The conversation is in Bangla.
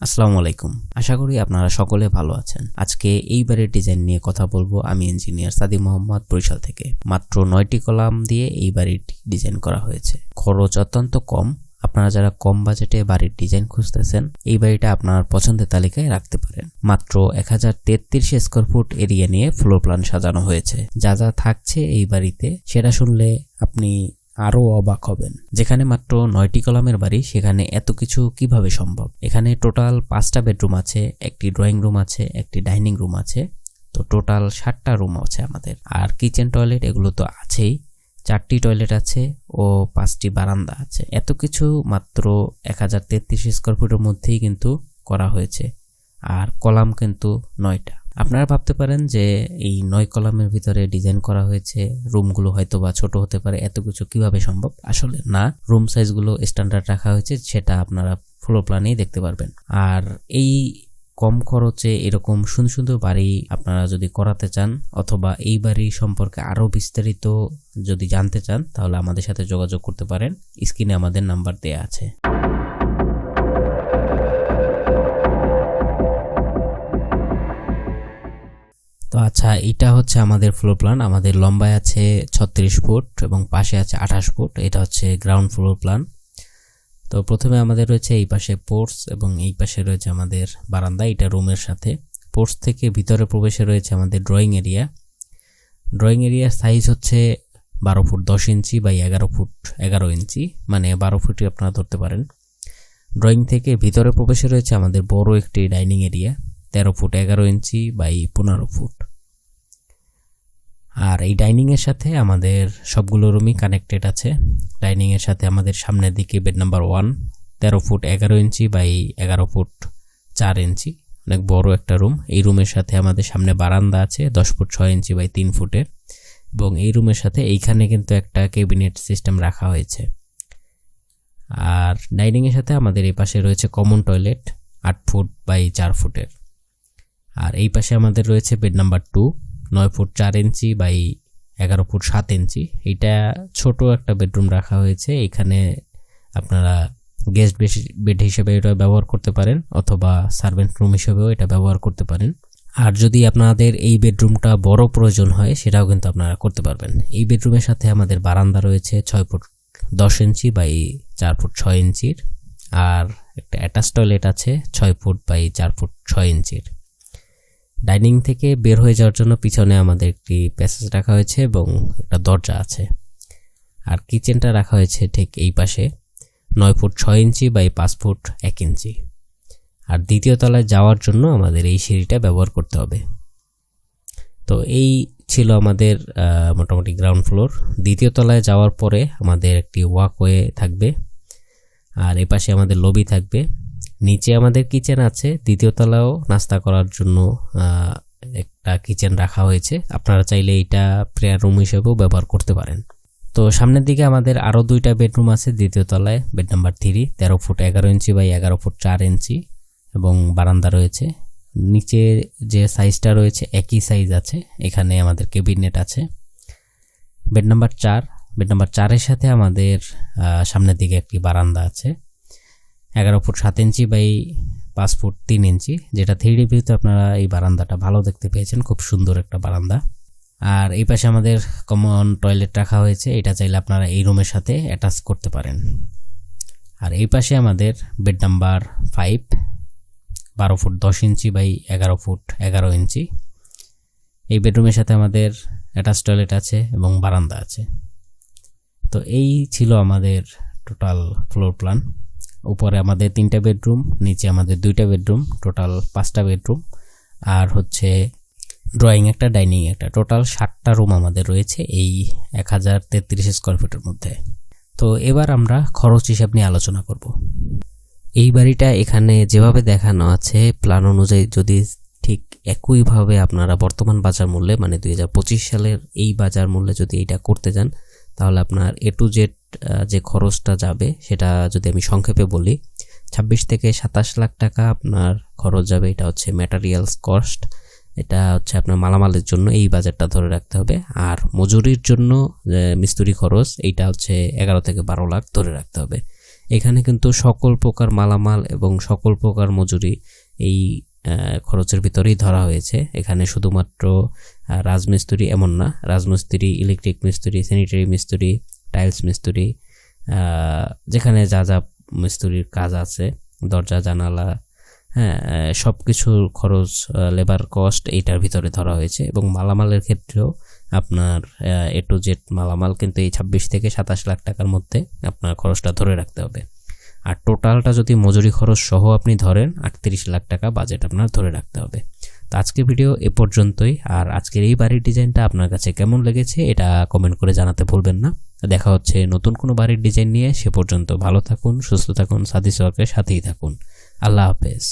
আসসালামু আলাইকুম। আশা করি আপনারা সকলে ভালো আছেন। আজকে এই বাড়ির ডিজাইন নিয়ে কথা বলব আমি ইঞ্জিনিয়ার সাদি মোহাম্মদ বরিশাল থেকে। মাত্র নয়টি কলাম দিয়ে এই বাড়িটি ডিজাইন করা হয়েছে। খরচ অত্যন্ত কম। আপনারা যারা কম বাজেটে বাড়ির ডিজাইন খুঁজতেছেন, এই বাড়িটা আপনার পছন্দের তালিকায় রাখতে পারেন। মাত্র এক হাজার তেত্রিশ স্কোয়ার ফুট এরিয়া নিয়ে ফ্লোর প্ল্যান সাজানো হয়েছে। যা যা থাকছে এই বাড়িতে, সেটা শুনলে আপনি আরও অবাক হবেন। যেখানে মাত্র নয়টি কলামের বাড়ি, সেখানে এত কিছু কীভাবে সম্ভব? এখানে টোটাল পাঁচটা বেডরুম আছে, একটি ড্রয়িং রুম আছে, একটি ডাইনিং রুম আছে। তো টোটাল ষাটটা রুম আছে আমাদের। আর কিচেন টয়লেট, এগুলো তো আছেই। চারটি টয়লেট আছে ও পাঁচটি বারান্দা আছে। এত কিছু মাত্র এক হাজার তেত্রিশ স্কোয়ার ফুটের মধ্যেই কিন্তু করা হয়েছে। আর কলাম কিন্তু নয়টা। আপনারা ভাবতে পারেন যে এই নয় কলামের ভিতরে ডিজাইন করা হয়েছে রুমগুলো হয়তো বা ছোট হতে পারে, এত কিছু কীভাবে সম্ভব? আসলে না রুম সাইজগুলো স্ট্যান্ডার্ড রাখা হয়েছে, সেটা আপনারা ফ্লোর প্ল্যানেই দেখতে পারবেন। আর এই কম খরচে এরকম সুন্দর সুন্দর বাড়ি আপনারা যদি করাতে চান, অথবা এই বাড়ি সম্পর্কে আরও বিস্তারিত যদি জানতে চান, তাহলে আমাদের সাথে যোগাযোগ করতে পারেন। স্ক্রিনে আমাদের নাম্বার দেয়া আছে। আচ্ছা এটা হচ্ছে আমাদের ফ্লোর প্ল্যান আমাদের লম্বায় আছে ছত্রিশ ফুট এবং পাশে আছে আঠাশ ফুট। এটা হচ্ছে গ্রাউন্ড ফ্লোর প্ল্যান তো প্রথমে আমাদের রয়েছে এই পাশে পোর্টস এবং এই পাশে রয়েছে আমাদের বারান্দা, এটা রুমের সাথে। পোর্টস থেকে ভিতরে প্রবেশে রয়েছে আমাদের ড্রয়িং এরিয়া ড্রয়িং এরিয়ার সাইজ হচ্ছে বারো ফুট দশ ইঞ্চি বাই এগারো ফুট এগারো ইঞ্চি মানে বারো ফুটই আপনারা ধরতে পারেন। ড্রয়িং থেকে ভিতরে প্রবেশে রয়েছে আমাদের বড় একটি ডাইনিং এরিয়া তেরো ফুট এগারো ইঞ্চি বাই পনেরো ফুট। আর এই ডাইনিংয়ের সাথে আমাদের সবগুলো রুমই কানেক্টেড আছে। ডাইনিংয়ের সাথে আমাদের সামনের দিকে বেড নাম্বার ওয়ান তেরো ফুট এগারো ইঞ্চি বাই এগারো ফুট চার ইঞ্চি, অনেক বড় একটা রুম এই রুমের সাথে আমাদের সামনে বারান্দা আছে, দশ ফুট ছয় ইঞ্চি বাই তিন ফুটের। এবং এই রুমের সাথে এইখানে কিন্তু একটা ক্যাবিনেট সিস্টেম রাখা হয়েছে। আর ডাইনিংয়ের সাথে আমাদের এই পাশে রয়েছে কমন টয়লেট আট ফুট বাই চার ফুটের। আর এই পাশে আমাদের রয়েছে বেড নাম্বার টু নয় ফুট চার ইঞ্চি বাই এগারো ফুট সাত ইঞ্চি। এটা ছোট একটা বেডরুম রাখা হয়েছে। এখানে আপনারা গেস্ট বেড হিসেবে এটা ব্যবহার করতে পারেন অথবা সার্ভেন্ট রুম হিসেবেও এটা ব্যবহার করতে পারেন। আর যদি আপনাদের এই বেডরুমটা বড় প্রয়োজন হয়, সেটাও কিন্তু আপনারা করতে পারবেন। এই বেডরুমের সাথে আমাদের বারান্দা রয়েছে ছয় ফুট দশ ইঞ্চি বাই চার ফুট ছয় ইঞ্চির। আর একটা অ্যাটাচ টয়লেট আছে ছয় ফুট বাই চার ফুট ছয় ইঞ্চির। ডাইনিং থেকে বের হয়ে যাওয়ার জন্য পিছনে আমাদের একটি প্যাসেজ রাখা হয়েছে এবং একটা দরজা আছে। আর কিচেনটা রাখা হয়েছে ঠিক এই পাশে। নয় ফুট ছয় ইঞ্চি বাই পাঁচ ফুট এক ইঞ্চি। আর দ্বিতীয় তলায় যাওয়ার জন্য আমাদের এই সিঁড়িটা ব্যবহার করতে হবে। তো এই ছিল আমাদের মোটামুটি গ্রাউন্ড ফ্লোর। দ্বিতীয় তলায় যাওয়ার পরে আমাদের একটি ওয়াকওয়ে থাকবে। আর এ পাশে আমাদের লবি থাকবে। নিচে আমাদের কিচেন আছে। দ্বিতীয় তলাও নাস্তা করার জন্য একটা কিচেন রাখা হয়েছে। আপনারা চাইলে এইটা প্রেয়ার রুম হিসেবেও ব্যবহার করতে পারেন। তো সামনের দিকে আমাদের আরও দুইটা বেডরুম আছে দ্বিতীয় তলায় বেড নাম্বার থ্রি তেরো ফুট এগারো ইঞ্চি বাই এগারো ফুট চার ইঞ্চি এবং বারান্দা রয়েছে। নিচে যে সাইজটা রয়েছে, একই সাইজ আছে। এখানে আমাদের কেবিনেট আছে। বেড নাম্বার চার বেড নাম্বার চারের সাথে আমাদের সামনের দিকে একটি বারান্দা আছে। এগারো ফুট সাত ইঞ্চি বাই পাঁচ ফুট তিন ইঞ্চি, যেটা থ্রি ডি ভিউতে আপনারা এই বারান্দাটা ভালো দেখতে পেয়েছেন, খুব সুন্দর একটা বারান্দা। আর এই পাশে আমাদের কমন টয়লেট রাখা হয়েছে, এটা চাইলে আপনারা এই রুমের সাথে অ্যাটাচ করতে পারেন। আর এই পাশে আমাদের বেড নাম্বার ফাইভ বারো ফুট দশ ইঞ্চি বাই এগারো ফুট এগারো ইঞ্চি। এই বেডরুমের সাথে আমাদের অ্যাটাচ টয়লেট আছে এবং বারান্দা আছে। তো এই ছিল আমাদের টোটাল ফ্লোর প্ল্যান উপরে আমাদের তিনটা বেডরুম, নিচে আমাদের দুইটা বেডরুম, টোটাল পাঁচটা বেডরুম, আর হচ্ছে ড্রয়িং একটা ডাইনিং একটা। টোটাল ষাটটা রুম আমাদের রয়েছে এই এক হাজার তেত্রিশ স্কোয়ার ফিটের মধ্যে। তো এবার আমরা খরচ হিসাব নিয়ে আলোচনা করব। এই বাড়িটা এখানে যেভাবে দেখানো আছে প্ল্যান অনুযায়ী যদি ঠিক একইভাবে আপনারা বর্তমান বাজার মূল্যে মানে দু হাজার পঁচিশ সালের এই বাজার মূল্যে যদি এইটা করতে যান, তাহলে আপনার এ টু জেড যে খরচটা যাবে সেটা যদি আমি সংক্ষেপে বলি, ছাব্বিশ থেকে সাতাশ লাখ টাকা আপনার খরচ যাবে। এটা হচ্ছে ম্যাটারিয়ালস কস্ট এটা হচ্ছে আপনার মালামালের জন্য, এই বাজারটা ধরে রাখতে হবে। আর মজুরির জন্য মিস্ত্রি খরচ, এইটা হচ্ছে এগারো থেকে বারো লাখ ধরে রাখতে হবে। এখানে কিন্তু সকল প্রকার মালামাল এবং সকল প্রকার মজুরি এই খরচের ভিতরেই ধরা হয়েছে। এখানে শুধুমাত্র রাজমিস্ত্রি এমন না, রাজমিস্ত্রি ইলেকট্রিক মিস্ত্রি স্যানিটারি মিস্ত্রি টাইলস মিস্ত্রি যেখানে যা যা মিস্ত্রির কাজ আছে, দরজা, জানালা হ্যাঁ সব কিছুর খরচ লেবার কস্ট এইটার ভিতরে ধরা হয়েছে এবং মালামালের ক্ষেত্রেও আপনার এ টু জেড মালামাল কিন্তু এই ছাব্বিশ থেকে সাতাশ লাখ টাকার মধ্যে আপনার খরচটা ধরে রাখতে হবে। আর টোটালটা যদি মজুরি খরচ সহ আপনি ধরেন, আটত্রিশ লাখ টাকা বাজেট আপনার ধরে রাখতে হবে। তো আজকের ভিডিও এ পর্যন্তই। আর আজকের এই বাড়ির ডিজাইনটা আপনার কাছে কেমন লেগেছে এটা কমেন্ট করে জানাতে ভুলবেন না। দেখা হচ্ছে নতুন কোনো বাড়ির ডিজাইন নিয়ে। সে পর্যন্ত ভালো থাকুন, সুস্থ থাকুন, সাথী সরকারের সাথেই থাকুন। আল্লাহ হাফেজ।